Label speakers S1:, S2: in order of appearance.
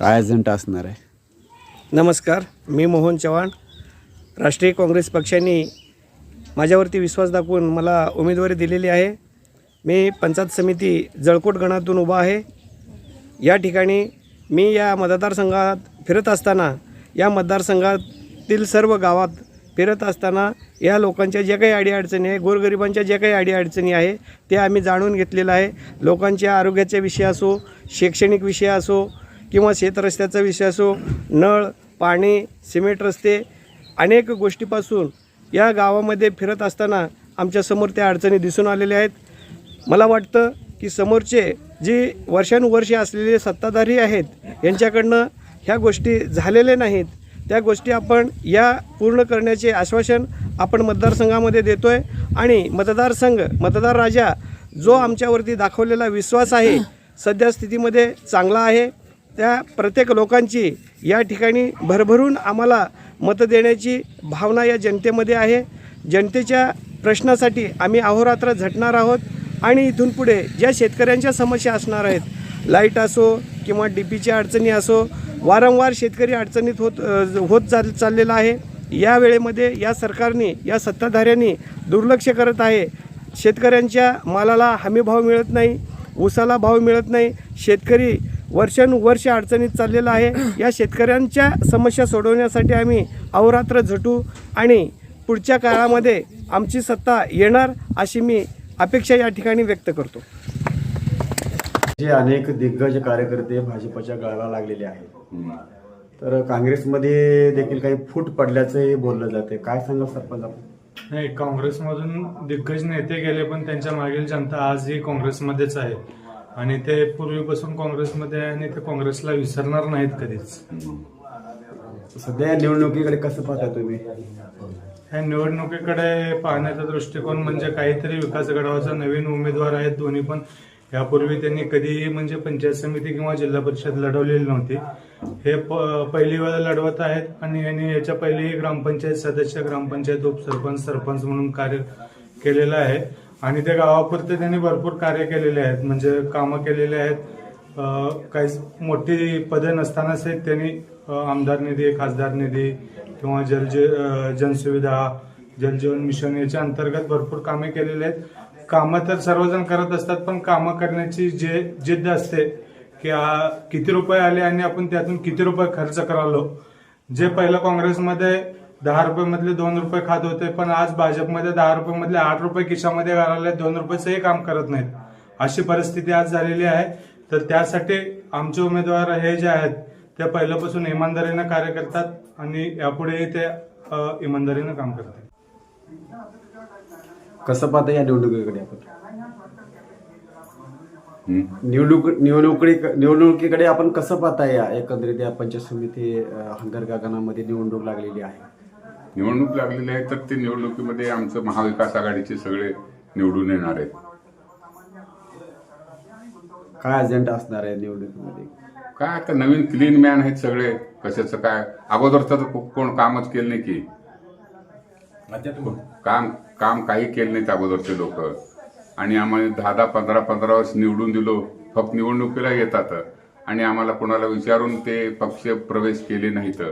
S1: काय एजंट असणार आहे?
S2: नमस्कार मी मोहन चव्हाण. राष्ट्रीय काँग्रेस पक्षाने माझ्यावरती विश्वास दाखवून मला उमेदवारी दिलेली आहे. मी पंचायत समिती जळकोट गणातून उभा आहे. या ठिकाणी मी या मतदारसंघात फिरत असताना या मतदारसंघातील सर्व गावात फिरत असताना या लोकांच्या ज्या काही अडीअडचणी आहे गोरगरिबांच्या ज्या काही अडीअडचणी आहे ते आम्ही जाणून घेतलेलं आहे. लोकांच्या आरोग्याचा विषय असो शैक्षणिक विषय असो किंवा शेतरस्त्याचा विषय असो नळ पाणी सिमेंट रस्ते अनेक गोष्टीपासून या गावामध्ये फिरत असताना आमच्यासमोर त्या अडचणी दिसून आलेल्या आहेत. मला वाटतं की समोरचे जे वर्षानुवर्षे असलेले सत्ताधारी आहेत यांच्याकडनं ह्या गोष्टी झालेल्या नाहीत. त्या गोष्टी आपण या पूर्ण करण्याचे आश्वासन आपण मतदारसंघामध्ये देतो आहे आणि मतदारसंघ मतदार राजा जो आमच्यावरती दाखवलेला विश्वास आहे सध्या स्थितीमध्ये चांगला आहे. त्या प्रत्येक लोकांची या ठिकाणी भरभरून आम्हाला मतं देण्याची भावना या जनतेमध्ये आहे. जनतेच्या प्रश्नासाठी आम्ही अहोरात्र झटणार आहोत आणि इथून पुढे ज्या शेतकऱ्यांच्या समस्या असणार आहेत लाइट असो किंवा डी पीच्या अडचणी असो वारंवार शेतकरी अडचणीत होत होत चाल चाललेला आहे. या वेळेमध्ये या सरकारने या सत्ताधाऱ्यांनी दुर्लक्ष करत आहे. शेतकऱ्यांच्या मालाला हमीभाव मिळत नाही ऊसाला भाव मिळत नाही. शेतकरी वर्षानुवर्ष अडचणीत चाललेला आहे. या शेतकऱ्यांच्या समस्या सोडवण्यासाठी आम्ही अहोरात्र झटू आणि पुढच्या काळामध्ये आमची सत्ता येणार अशी मी अपेक्षा या ठिकाणी व्यक्त करतो.
S1: जे अनेक दिग्गज कार्यकर्ते भाजपच्या गळाला लागलेले आहेत. तर काँग्रेसमध्ये देखील काही फूट पडल्याचंही बोललं जाते. काय सांगा सरपंच आपण?
S3: नाही काँग्रेसमधून दिग्गज नेते गेले पण त्यांच्या मागील जनता आजही काँग्रेसमध्येच आहे. आणि ते पूर्वीपासून काँग्रेसमध्ये आहे आणि ते काँग्रेसला विसरणार नाहीत कधीच.
S1: सध्या या निवडणुकीकडे कसं पाहता तुम्ही?
S3: ह्या निवडणुकीकडे पाहण्याचा दृष्टिकोन म्हणजे काहीतरी विकास घडवायचा नवीन उमेदवार आहेत दोन्ही पण. यापूर्वी त्यांनी कधीही म्हणजे पंचायत समिती किंवा जिल्हा परिषद लढवलेली नव्हती. हे प- पहिली वेळ लढवत आहेत आणि यांनी याच्या पहिलेही ग्रामपंचायत सदस्य ग्रामपंचायत उपसरपंच सरपंच म्हणून कार्य केलेलं आहे. आणि त्या गावापुरते त्यांनी भरपूर कार्य केलेले आहेत. म्हणजे कामं केलेले आहेत. काही मोठी पदे नसतानाच त्यांनी आमदार निधी खासदार निधी किंवा जल जनसुविधा जलजीवन मिशन याच्या अंतर्गत भरपूर कामे केलेली आहेत. कामं तर सर्वजण करत असतात पण कामं करण्याची जे जिद्द असते की किती रुपये आले आणि आपण त्यातून किती रुपये खर्च करालो. जे पहिलं काँग्रेसमध्ये दहा रुपये मधले दोन रुपये खात होते पण आज भाजपमध्ये दहा रुपये मधले आठ रुपये खिशामध्ये घालायला दोन रुपयाचंही काम करत नाहीत. अशी परिस्थिती आज झालेली आहे. तर त्यासाठी आमचे उमेदवार हे जे आहेत ते पहिल्यापासून इमानदारीनं कार्य करतात आणि यापुढेही ते इमानदारीनं काम करतात.
S1: कसं पाहता या निवडणुकीकडे आपण? निवडणूक निवडणुकी निवडणुकीकडे आपण कसं पाहता या एकंदरीत या पंचायत समिती हंगर गागनामध्ये निवडणूक लागलेली आहे?
S4: निवडणूक लागलेली आहे तर ते निवडणुकीमध्ये आमचं महाविकास आघाडीचे सगळे निवडून येणार आहेत.
S1: काय एजंट असणार आहे निवडणुकीमध्ये?
S4: काय आता नवीन क्लीन मॅन आहेत सगळे. कशाचं काय? अगोदर तर कोण कामच केलं नाही की. काम काम काही केलं नाहीत अगोदरचे लोक. आणि आम्हाला दहा दहा पंधरा पंधरा वर्ष निवडून दिलो. फक्त निवडणुकीला येतात. आणि आम्हाला कोणाला विचारून ते पक्ष प्रवेश केले नाहीत.